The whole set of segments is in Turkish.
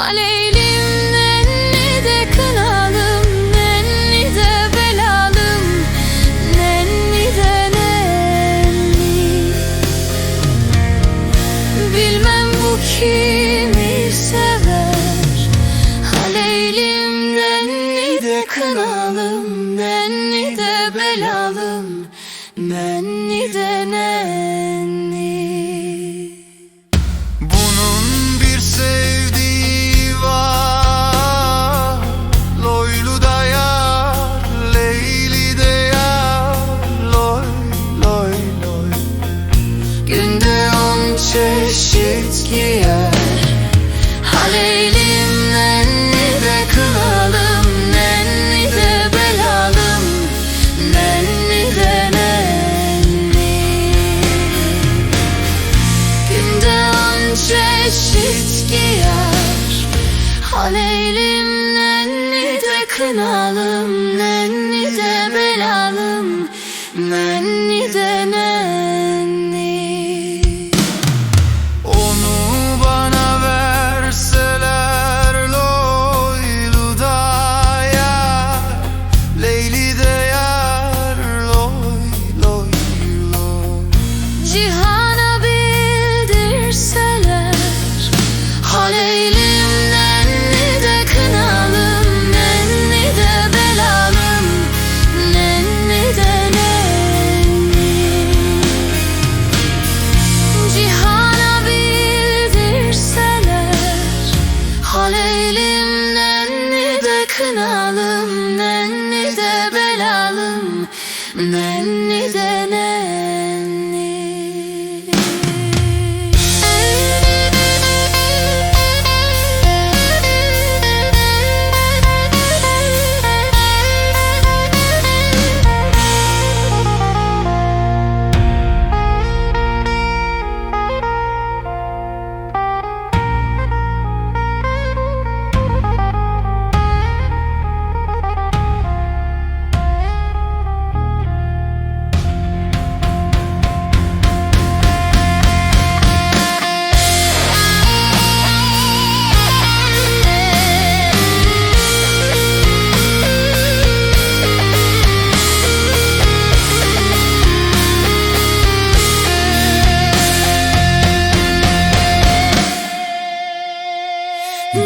Aleylim nenni kınalım Nenni belalım Nenni de Bilmem bu kimi sever. Aleylim nenni kınalım Nenni belalım Nenni de Halelim nenni de kılalım belalım Nenni de Günde on çeşit giyer. Halelim nenni kınalım Men i denne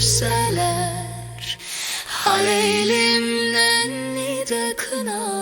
düşseler Halelimden ni de kınar.